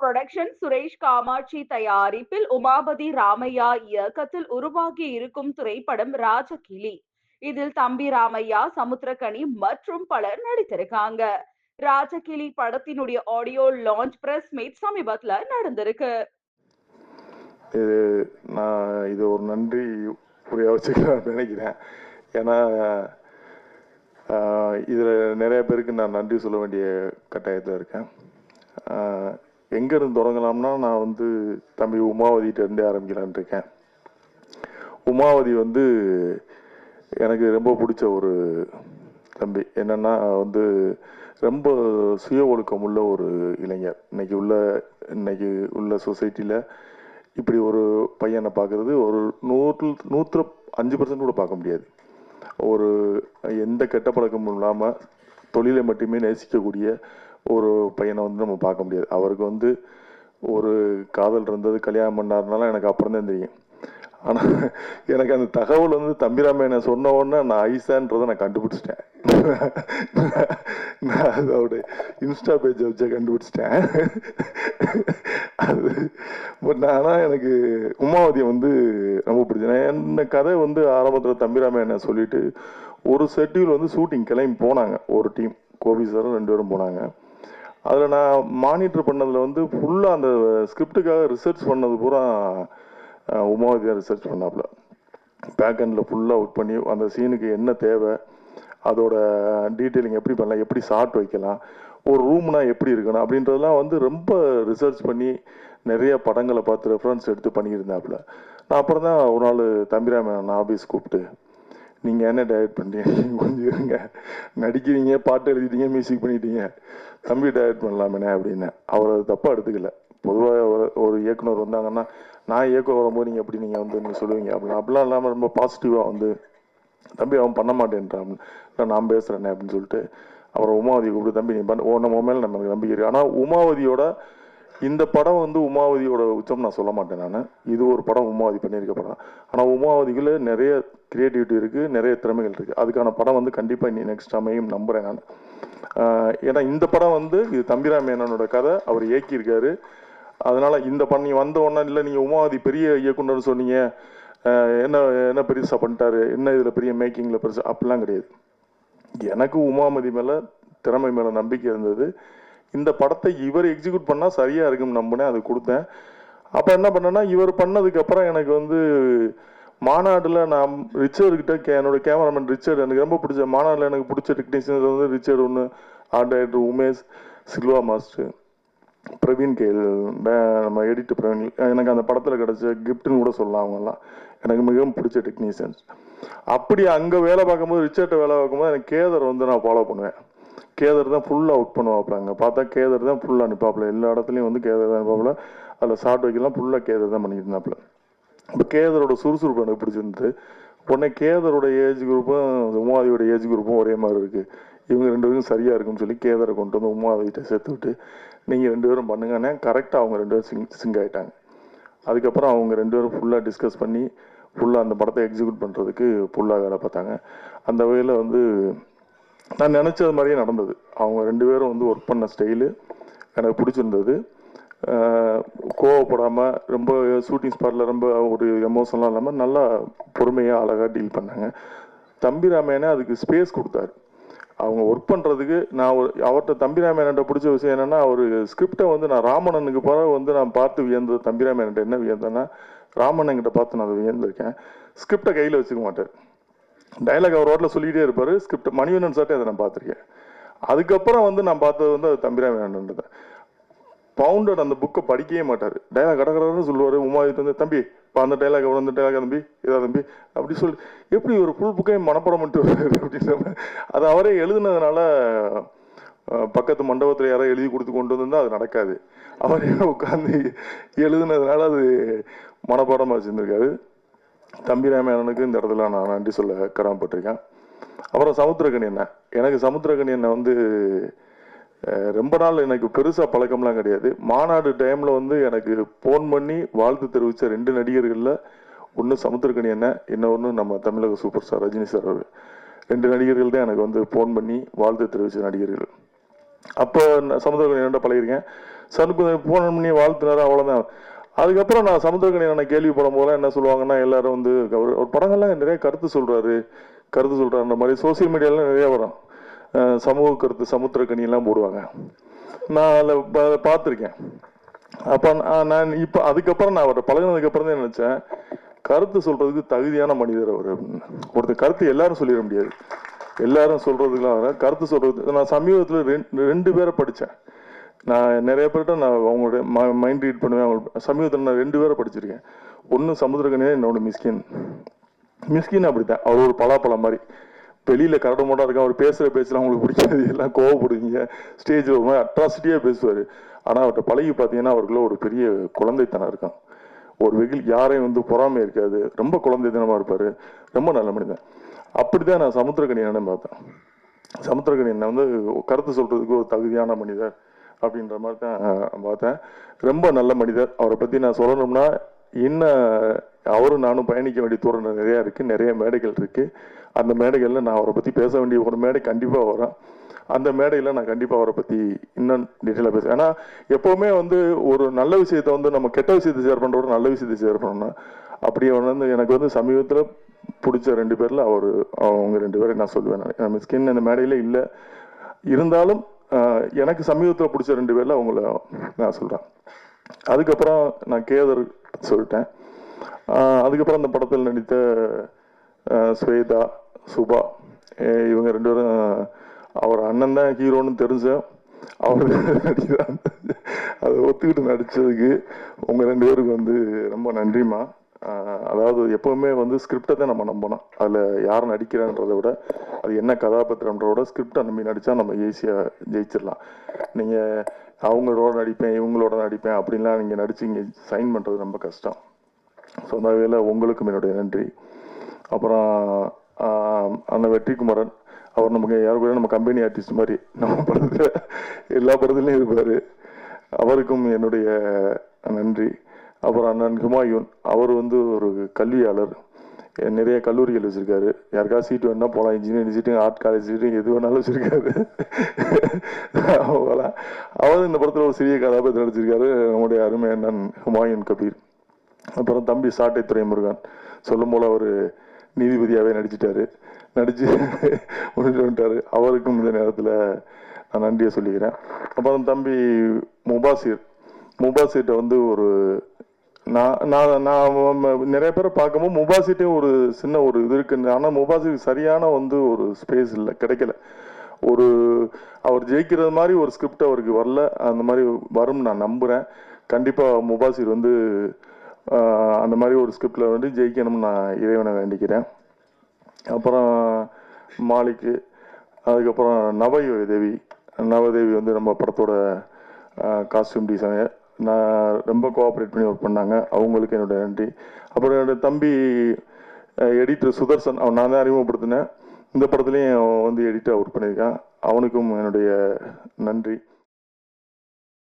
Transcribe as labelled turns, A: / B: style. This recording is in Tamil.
A: புரொடக்ஷன் சுரேஷ் காமாட்சி தயாரிப்பில் உமாபதி ராமையா இயக்கத்தில் உருவாகி இருக்கும் திரைப்படம் ராஜகிளி. இதில் தம்பி ராமையா சமுத்திரகனி மற்றும் பலர் நடித்திருக்காங்க. ராஜகிளி படத்தினுடைய ஆடியோ லான்ச் பிரஸ் மீட் சமீபத்துல நடந்திருக்கு.
B: இது நான் இது ஒரு நன்றி புரிய வச்சுக்கலாம் நினைக்கிறேன். ஏன்னா இதில் நிறைய பேருக்கு நான் நன்றி சொல்ல வேண்டிய கட்டாயத்தில் இருக்கேன். எங்கே இருந்து தொடங்கலாம்னா நான் வந்து தம்பி உமாவதிட்ட இருந்தே இருக்கேன் உமாவதி வந்து எனக்கு ரொம்ப பிடிச்ச ஒரு தம்பி. என்னென்னா வந்து ரொம்ப சுய ஒழுக்கம் உள்ள ஒரு இளைஞர். இன்னைக்கு உள்ள இன்னைக்கு உள்ள சொசைட்டியில் இப்படி ஒரு பையனை பார்க்குறது ஒரு நூற்று நூற்று அஞ்சு பர்சன்ட் கூட பார்க்க முடியாது. ஒரு எந்த கெட்ட பழக்கமும் இல்லாமல் தொழிலை மட்டுமே நேசிக்கக்கூடிய ஒரு பையனை வந்து நம்ம பார்க்க முடியாது. அவருக்கு வந்து ஒரு காதல் இருந்தது கல்யாணம் பண்ணாருனால எனக்கு அப்புறம் தான் தெரியும். ஆனால் எனக்கு அந்த தகவல் வந்து தம்பிராமையனை சொன்ன உடனே நான் ஐசான்றதை நான் கண்டுபிடிச்சிட்டேன். நான் அதோட இன்ஸ்டா பேஜை வச்சே கண்டுபிடிச்சிட்டேன். அது பட் ஆனால் எனக்கு உமாவதியை வந்து ரொம்ப பிடிச்சேன் என்ன கதை வந்து ஆரம்பத்தில் தம்பிராமையனை சொல்லிட்டு ஒரு ஷெட்யூல் வந்து ஷூட்டிங் கிளம்பி போனாங்க. ஒரு டீம் கோபி சாரும் ரெண்டு பேரும் போனாங்க. அதில் நான் மானிட்டர் பண்ணதில் வந்து ஃபுல்லாக அந்த ஸ்கிரிப்டுக்காக ரிசர்ச் பண்ணது பூரா உமாவதியாக உமாவதி தான் ரிசர்ச் பண்ணாப்புல பேக்கண்டில் ஃபுல்லாக ஒர்க் பண்ணி அந்த சீனுக்கு என்ன தேவை அதோட டீட்டெயிலிங் எப்படி பண்ணலாம் எப்படி ஷார்ட் வைக்கலாம் ஒரு ரூம்னா எப்படி இருக்கணும் அப்படின்றதெல்லாம் வந்து ரொம்ப ரிசர்ச் பண்ணி நிறைய படங்களை பார்த்து ரெஃபரன்ஸ் எடுத்து பண்ணியிருந்தாப்புல. நான் அப்புறம் தான் ஒரு நாள் தம்பிராமன் ஆஃபீஸ் கூப்பிட்டு நீங்கள் என்ன டயட் பண்ணுறீங்க கொஞ்சம் இருங்க. நடிக்கிறீங்க பாட்டு எழுதிட்டீங்க மியூசிக் பண்ணிட்டீங்க. தம்பி டயட் பண்ணலாமேண்ணே அப்படின்னு. அவர் அது தப்பாக எடுத்துக்கல. பொதுவாக ஒரு ஒரு இயக்குனர் வந்தாங்கன்னா நான் இயக்குனர் வரும்போது நீங்கள் எப்படி நீங்கள் வந்து நீங்கள் சொல்லுவீங்க? அப்படின்னு அப்படிலாம் இல்லாமல் ரொம்ப பாசிட்டிவாக வந்து தம்பி அவன் பண்ண மாட்டேன்றான். நான் பேசுகிறேனே அப்படின்னு சொல்லிட்டு அப்புறம் உமாவதி கூப்பிட்டு தம்பி நீ பண்ண. ஓ நம்ம மேலே நமக்கு நம்பிக்கை இருக்குது ஆனால் உமாவதியோட இந்த படம் வந்து உமாவதியோட உச்சம் நான் சொல்ல மாட்டேன் நான். இது ஒரு படம் உமாவதி பண்ணியிருக்க படம். ஆனால் உமாவதிகளில் நிறைய கிரியேட்டிவிட்டி இருக்குது நிறைய திறமைகள் இருக்குது அதுக்கான படம் வந்து கண்டிப்பாக இனி நெக்ஸ்ட் அமையும் நம்புகிறேன் நான். ஏன்னா இந்த படம் வந்து இது தம்பிரா மேனனோட கதை. அவர் இயக்கியிருக்காரு. அதனால் இந்த படம் நீ வந்த உடனே இல்லை நீங்கள் உமாவதி பெரிய இயக்குனர்னு சொன்னீங்க. என்ன என்ன பெருசாக பண்ணிட்டாரு? என்ன இதில் பெரிய மேக்கிங்கில் பெருசாக அப்படிலாம் கிடையாது. எனக்கு உமாமதி மேலே திறமை மேலே நம்பிக்கை இருந்தது. இந்த படத்தை இவர் எக்ஸிக்யூட் பண்ணால் சரியாக இருக்கும்னு நம்பினேன் அது கொடுத்தேன். அப்போ என்ன பண்ணேன்னா இவர் பண்ணதுக்கப்புறம் எனக்கு வந்து மாநாட்டில் நான் ரிச்சர்டுக்கிட்ட கே என்னோட கேமராமேன் ரிச்சர்டு எனக்கு ரொம்ப பிடிச்ச மாநாட்டில் எனக்கு பிடிச்ச டெக்னீஷியன் வந்து ரிச்சர்டு ஒன்று art director Umesh Silva master Praveen K L நம்ம எடிட் பிரவீன் எனக்கு அந்த படத்தில் கிடச்ச கிஃப்ட்னு கூட சொல்லலாம் அவங்கெல்லாம். எனக்கு மிகவும் பிடிச்ச டெக்னீஷியன்ஸ் அப்படி அங்கே வேலை பார்க்கும்போது ரிச்சர்ட்டை வேலை பார்க்கும்போது எனக்கு கேதர் வந்து நான் ஃபாலோ பண்ணுவேன். கேதர் தான் ஃபுல்லாக அவுட் பண்ணுவாப்புல அங்கே பார்த்தா கேதர் தான் ஃபுல்லாக அனுப்பாப்பில் எல்லா இடத்துலையும் வந்து கேதர் தான் அனுப்பாப்பில் அதில் ஷார்ட் வைக்கலாம் ஃபுல்லாக கேதர் தான் பண்ணிட்டு இருந்தாப்புல. இப்போ கேதரோட சுறுசுறுப்பு எனக்கு பிடிச்சிருந்தது. உடனே கேதரோட ஏஜ் குரூப்பும் உமாதியோட ஏஜ் குரூப்பும் ஒரே மாதிரி இருக்குது இவங்க ரெண்டு பேரும் சரியா இருக்கும்னு சொல்லி கேதரை கொண்டு வந்து உமாதிகிட்ட சேர்த்து விட்டு நீங்கள் ரெண்டு பேரும் பண்ணுங்கன்னே கரெக்டாக அவங்க ரெண்டு பேரும் சிங் சிங்க் ஆயிட்டாங்க. அதுக்கப்புறம் அவங்க ரெண்டு பேரும் ஃபுல்லாக டிஸ்கஸ் பண்ணி ஃபுல்லாக அந்த படத்தை எக்ஸிக்யூட் பண்ணுறதுக்கு ஃபுல்லாக வேலை பார்த்தாங்க. அந்த வகையில் வந்து நான் நினச்சது மாதிரியே நடந்தது. அவங்க ரெண்டு பேரும் வந்து ஒர்க் பண்ண ஸ்டைலு எனக்கு பிடிச்சிருந்தது. கோவப்படாமல் ரொம்ப ஷூட்டிங் ஸ்பாட்டில் ரொம்ப ஒரு எமோஷனலாக இல்லாமல் நல்லா பொறுமையாக அழகாக டீல் பண்ணாங்க. தம்பி ராமையனே அதுக்கு ஸ்பேஸ் கொடுத்தாரு. அவங்க ஒர்க் பண்ணுறதுக்கு நான் ஒரு அவர்கிட்ட தம்பிராமேனன்ட்ட பிடிச்ச விஷயம் என்னென்னா அவர் ஸ்கிரிப்டை வந்து நான் ராமணனுக்கு பிறகு வந்து நான் பார்த்து வியந்தது தம்பி ராமையன்ட்ட என்ன வியந்தேன்னா ராமண்ணன்கிட்ட பார்த்து நான் அதை வியந்திருக்கேன். ஸ்கிரிப்டை கையில் வச்சுக்க மாட்டார் டைலாக் அவர் ரோட்டில் சொல்லிக்கிட்டே இருப்பார். ஸ்கிரிப்ட் மணிவண்ணன் சார்ட்டே அதை நான் பார்த்துருக்கேன். அதுக்கப்புறம் வந்து நான் பார்த்தது வந்து அது தம்பிராமேனன்றது பவுண்டட் அந்த புக்கை படிக்கவே மாட்டார். டைலாக் கடற்கடன்னு சொல்லுவார். உமாவிட்டு வந்து தம்பி இப்போ அந்த டைலாக் அப்புறம் அந்த டைலாக் தம்பி இதா தம்பி அப்படி சொல்லி எப்படி ஒரு ஃபுல் புக்கையும் மனப்படம் பண்ணிட்டு வர்றாரு? அப்படின்னு அது அவரே எழுதுனதுனால பக்கத்து மண்டபத்தில் யாரோ எழுதி கொடுத்து கொண்டு வந்திருந்தால் அது நடக்காது. அவரே உட்காந்து எழுதுனதுனால அது மனப்பாடமாக வச்சுருந்துருக்காரு. தம்பி ராமாயணனுக்கு இந்த இடத்துல நான் நன்றி சொல்ல கடமைப்பட்டிருக்கேன் அப்புறம் சமுத்திரகணி என்ன எனக்கு சமுத்திரகணி என்ன வந்து ரொம்ப நாள் எனக்கு பெருசாக பழக்கம்லாம் கிடையாது. மாநாடு டைமில் வந்து எனக்கு ஃபோன் பண்ணி வாழ்த்து தெரிவித்த ரெண்டு நடிகர்களில் ஒன்று சமுத்திரகணி என்ன இன்னொன்று நம்ம தமிழக சூப்பர் ஸ்டார் ரஜினி சார் அவர். ரெண்டு நடிகர்கள் தான் எனக்கு வந்து ஃபோன் பண்ணி வாழ்த்து தெரிவித்த நடிகர்கள். அப்போ நான் என்ன பழகிருக்கேன் சனுக்கு போன பண்ணி வாழ்த்துனாரு அவ்வளோதான் அதுக்கப்புறம் நான் சமுத்திரக்கணி நான் கேள்விப்படும் போதெல்லாம் என்ன சொல்லுவாங்கன்னா எல்லாரும் வந்து அவர் ஒரு படங்கள்லாம் நிறைய கருத்து சொல்றாரு. கருத்து சொல்றாருன்ற மாதிரி சோசியல் மீடியாலாம் நிறைய வரும். சமூக கருத்து சமுத்திரக்கணியெல்லாம் போடுவாங்க. நான் அதில் பார்த்துருக்கேன். அப்போ நான் நான் இப்போ அதுக்கப்புறம் நான் அவரை பழகினதுக்கப்புறம் தான் நினச்சேன் கருத்து சொல்றதுக்கு தகுதியான மனிதர் அவர் ஒருத்தர் கருத்து எல்லாரும் சொல்லிட முடியாது. எல்லாரும் சொல்றதுக்குலாம் வர கருத்து சொல்றது நான் சமீபத்தில் ரெண்டு ரெண்டு பேரை படித்தேன் நான் நிறைய பேர்கிட்ட நான் அவங்களுடைய மைண்ட் ரீட் பண்ணுவேன். அவங்க சமீபத்தில் நான் ரெண்டு பேரை படிச்சிருக்கேன். ஒன்று சமுத்திரகனியா இன்னொன்று மிஸ்கின். மிஸ்கின் அப்படித்தான். அவர் ஒரு பலாப்பழம் மாதிரி. வெளியில் கரடு மோட்டா இருக்கான். அவர் பேசுகிற பேச்சில் அவங்களுக்கு பிடிக்காது. எல்லாம் கோவப்படுவீங்க. ஸ்டேஜில் ஒரு மாதிரி அட்ராசிட்டியாக பேசுவார். ஆனால் அவர்கிட்ட பழகி பார்த்தீங்கன்னா அவருக்குள்ள ஒரு பெரிய குழந்தைத்தனம் இருக்கான். ஒரு வெகில் யாரையும் வந்து பொறாமை இருக்காது. ரொம்ப குழந்தைத்தனமாக இருப்பார். ரொம்ப நல்ல மனிதன். அப்படி தான் நான் சமுத்திரக்கணியானு பார்த்தேன். சமுத்திரக்கணி வந்து கருத்து சொல்கிறதுக்கு ஒரு தகுதியான மனிதர். அப்படின்ற மாதிரி தான் பார்த்தேன். ரொம்ப நல்ல மனிதர். அவரை பற்றி நான் சொல்லணும்னா இன்னும் அவரும் நானும் பயணிக்க வேண்டிய தூரம் நிறையா இருக்குது நிறைய மேடைகள் இருக்குது அந்த மேடைகளில் நான் அவரை பற்றி பேச வேண்டிய ஒரு மேடை கண்டிப்பாக வரேன் அந்த மேடையில் நான் கண்டிப்பாக அவரை பற்றி இன்னும் டீட்டெயிலாக பேசுவேன். ஏன்னா எப்போவுமே வந்து ஒரு நல்ல விஷயத்தை வந்து நம்ம கெட்ட விஷயத்தை ஷேர் பண்ணுறோம் நல்ல விஷயத்தை ஷேர் பண்ணணும். அப்படியே வந்து எனக்கு வந்து சமீபத்தில் பிடிச்ச ரெண்டு பேரில் அவர் அவங்க ரெண்டு பேரை நான் சொல்லுவேன். நான் மிஸ்கின் அந்த மேடையில் இல்லை. இருந்தாலும் எனக்கு சமீபத்தில் பிடிச்ச ரெண்டு பேரில் அவங்கள நான் சொல்கிறேன் அதுக்கப்புறம் நான் கேதர் சொல்லிட்டேன். அதுக்கப்புறம் அந்த படத்தில் நடித்த ஸ்வேதா சுபா இவங்க ரெண்டு பேரும் அவர் அண்ணன் தான் ஹீரோன்னு தெரிஞ்சேன் அவர் நடிக்கிறான் அதை ஒத்துக்கிட்டு நடித்ததுக்கு உங்கள் ரெண்டு பேருக்கு வந்து ரொம்ப நன்றிம்மா. அதாவது எப்போவுமே வந்து ஸ்கிரிப்டை தான் நம்ம நம்பணும். அதில் யார் நடிக்கிறான்றதை விட அது என்ன கதாபாத்திரம்ன்றத விட ஸ்கிரிப்டை நம்பி நடித்தா நம்ம ஈஸியாக ஜெயிச்சிடலாம். நீங்கள் அவங்களோட நடிப்பேன் இவங்களோட நடிப்பேன் அப்படின்லாம் நீங்கள் நடித்து இங்கே சைன் பண்ணுறது ரொம்ப கஷ்டம். ஸோ அந்த வகையில் உங்களுக்கும் என்னுடைய நன்றி. அப்புறம் அந்த வெற்றிக்குமரன் அவர் நமக்கு யாரு கூட நம்ம கம்பெனி ஆர்டிஸ்ட் மாதிரி நம்ம படத்தில் எல்லா படத்துலையும் இருப்பார். அவருக்கும் என்னுடைய நன்றி. அப்புறம் அண்ணன் ஹுமாயூன் அவர் வந்து ஒரு கல்வியாளர். நிறைய கல்லூரிகள் வச்சுருக்காரு. யாருக்காவது சீட்டு வேணால் போகலாம் engineering seat art college seat எது வேணாலும் வச்சுருக்காரு. போகலாம் அவர் இந்த படத்தில் ஒரு சிறிய கதாபாத்திரம் நடிச்சிருக்காரு. நம்முடைய அருமை அண்ணன் ஹுமாயூன் கபீர். அப்புறம் தம்பி சாட்டை துரைமுருகன் சொல்லும் போல் அவர் நீதிபதியாகவே நடிச்சிட்டாரு. நடித்து முடிச்சு வந்துட்டாரு. அவருக்கும் இந்த நேரத்தில் நான் நன்றியை சொல்லிக்கிறேன். அப்புறம் தம்பி முபாசிர் முபாசிர்ட்ட வந்து ஒரு நான் நான் நான் நிறைய பேரை பார்க்கும்போது முபாசிட்டே ஒரு சின்ன ஒரு இது இருக்குது ஆனால் முபாசிக்கு சரியான வந்து ஒரு ஸ்பேஸ் இல்லை கிடைக்கல. ஒரு அவர் ஜெயிக்கிறது மாதிரி ஒரு ஸ்கிரிப்ட் அவருக்கு வரல. அந்த மாதிரி வரும்னு நான் நம்புகிறேன் கண்டிப்பாக முபாசிர் வந்து அந்த மாதிரி ஒரு ஸ்கிரிப்டில் வந்து ஜெயிக்கணும்னு நான் இறைவனை வேண்டிக்கிறேன். அப்புறம் மாலிக்கு அதுக்கப்புறம் நவயோகி தேவி. நவதேவி வந்து நம்ம படத்தோட காஸ்டியூம் டிசைனர் நான் ரொம்ப கோஆப்ரேட் பண்ணி ஒர்க் பண்ணாங்க. அவங்களுக்கு என்னுடைய நன்றி. அப்புறம் என்னோட தம்பி எடிட்டர் சுதர்சன் அவன் நான் தான் அறிமுகப்படுத்தினேன். இந்த படத்துலையும் அவன் வந்து எடிட்டர் ஒர்க் பண்ணியிருக்கான். அவனுக்கும் என்னுடைய நன்றி.